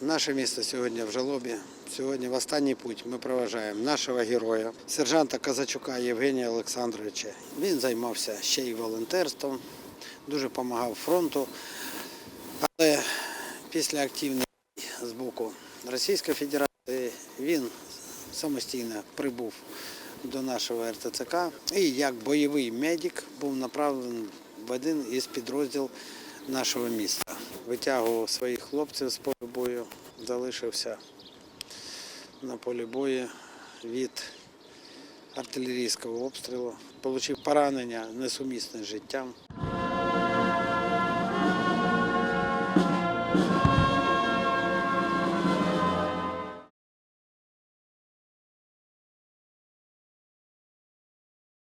Наше місто сьогодні в жалобі. Сьогодні в останній путь ми проважаємо нашого героя, сержанта Казачука Євгенія Олександровича. Він займався ще й волонтерством, дуже допомагав фронту. Але після активних з боку Російської Федерації він самостійно прибув до нашого РТЦК і як бойовий медик був направлений в один із підрозділів нашого міста. Витягував своїх хлопців з полю бою, залишився на полі бою від артилерійського обстрілу, отримав поранення несумісне з життям.